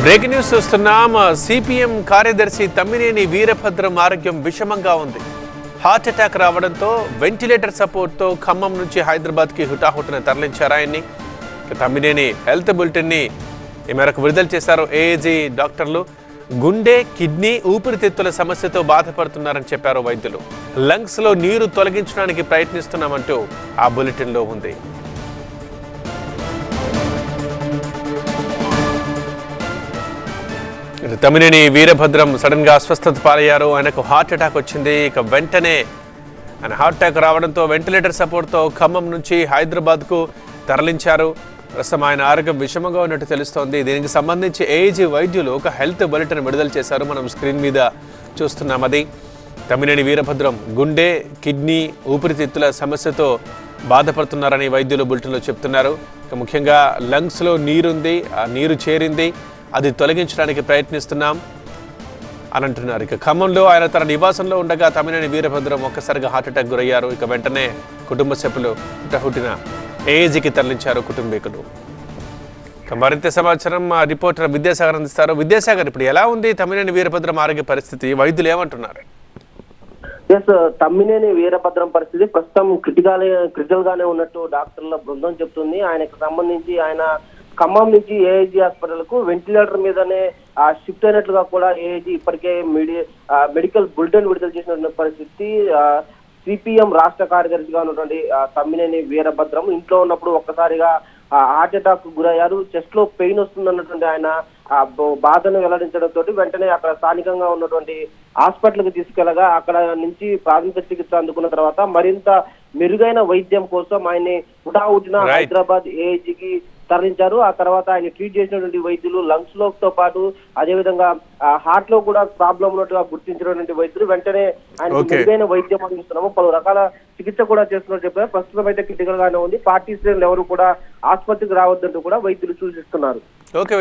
Break news చూస్తున్నాం. CPM కార్యదర్శి తమ్మినేని వీరభద్రం ఆరోగ్యం విషమంగా ఉంది. హార్ట్ అటాక్ రావడంతో వెంటిలేటర్ సపోర్ట్తో ఖమ్మం నుంచి హైదరాబాద్కి హుటాహుటిన తరలించారు ఆయన్ని. తమ్మినేని హెల్త్ బులెటిన్ని ఈ మేరకు విడుదల చేశారు ఏఏజీ డాక్టర్లు. గుండె కిడ్నీ ఊపిరితిత్తుల సమస్యతో బాధపడుతున్నారని చెప్పారు వైద్యులు. లంగ్స్లో నీరు తొలగించడానికి ప్రయత్నిస్తున్నామంటూ ఆ బులెటిన్లో ఉంది. తమిళిని వీరభద్రం సడన్గా అస్వస్థత పాలయ్యారు. ఆయనకు హార్ట్ అటాక్ వచ్చింది. ఇక వెంటనే ఆయన హార్ట్ అటాక్ రావడంతో వెంటిలేటర్ సపోర్ట్తో ఖమ్మం నుంచి హైదరాబాద్కు తరలించారు. ప్రస్తుతం ఆయన ఆరోగ్యం విషమంగా ఉన్నట్టు తెలుస్తోంది. దీనికి సంబంధించి ఏజీ వైద్యులు ఒక హెల్త్ బులెటిన్ విడుదల చేశారు. మనం స్క్రీన్ మీద చూస్తున్నాం అది. తమిళిని వీరభద్రం గుండె కిడ్నీ ఊపిరితిత్తుల సమస్యతో బాధపడుతున్నారని వైద్యులు బులెటిన్లో చెప్తున్నారు. ముఖ్యంగా లంగ్స్లో నీరుంది. ఆ నీరు చేరింది. అది తొలగించడానికి ప్రయత్నిస్తున్నాం అని అంటున్నారు. ఇక ఖమ్మంలో ఆయన తన నివాసంలో ఉండగా తమిళని వీరభద్రం ఒక్కసారిగా హార్ట్ అటాక్ గురయ్యారు. ఇక వెంటనే కుటుంబ సభ్యులు హుటిన ఏజీకి తరలించారు కుటుంబీకులు. మరింత సమాచారం మా రిపోర్టర్ విద్యాసాగర్ అందిస్తారు. విద్యాసాగర్ ఇప్పుడు ఎలా ఉంది తమిళని వీరభద్రం ఆరోగ్య పరిస్థితి? వైద్యులు ఏమంటున్నారు? ఎస్ తమ్మినేని వీరభద్రం పరిస్థితి ప్రస్తుతం క్రిటికల్ క్రిటికల్ గానే ఉన్నట్టు డాక్టర్ల బృందం చెప్తుంది. ఆయనకు సంబంధించి ఆయన ఖమ్మం నుంచి ఏఐజీ హాస్పిటల్కు వెంటిలేటర్ మీదనే షిఫ్ట్ అయినట్లుగా కూడా ఏఐజీ ఇప్పటికే మీడి ఆ, మెడికల్ బులెటిన్ విడుదల చేసినటువంటి పరిస్థితి సిపిఎం రాష్ట్ర కార్యదర్శిగా ఉన్నటువంటి తమ్మినేని వీరభద్రం ఇంట్లో ఉన్నప్పుడు ఒక్కసారిగా హార్ట్ అటాక్ గురయ్యారు చెస్ట్లో పెయిన్ వస్తుందన్నటువంటి ఆయన బాధను వెల్లడించడంతో వెంటనే అక్కడ స్థానికంగా ఉన్నటువంటి హాస్పిటల్కి తీసుకెళ్ళగా అక్కడ నుంచి ప్రాథమిక చికిత్స అందుకున్న తర్వాత మరింత మెరుగైన వైద్యం కోసం ఆయన్ని హుటాహుటిన. హైదరాబాద్ ఏఐజీకి తరలించారు. ఆ తర్వాత ఆయన ట్రీట్ చేసినటువంటి వైద్యులు లంగ్స్లో తో పాటు అదే విధంగా హార్ట్లో కూడా ప్రాబ్లం ఉన్నట్టుగా గుర్తించినటువంటి వైద్యులు వెంటనే ఆయన. మెరుగైన వైద్యం అందిస్తున్నాము. పలు రకాల చికిత్స కూడా చేస్తున్నట్టు చెప్పారు. ప్రస్తుతం అయితే క్రిటికల్ గానే ఉంది. పార్టీ శ్రేణులు ఎవరు కూడా ఆసుపత్రికి రావద్దంటూ కూడా వైద్యులు సూచిస్తున్నారు. ఓకే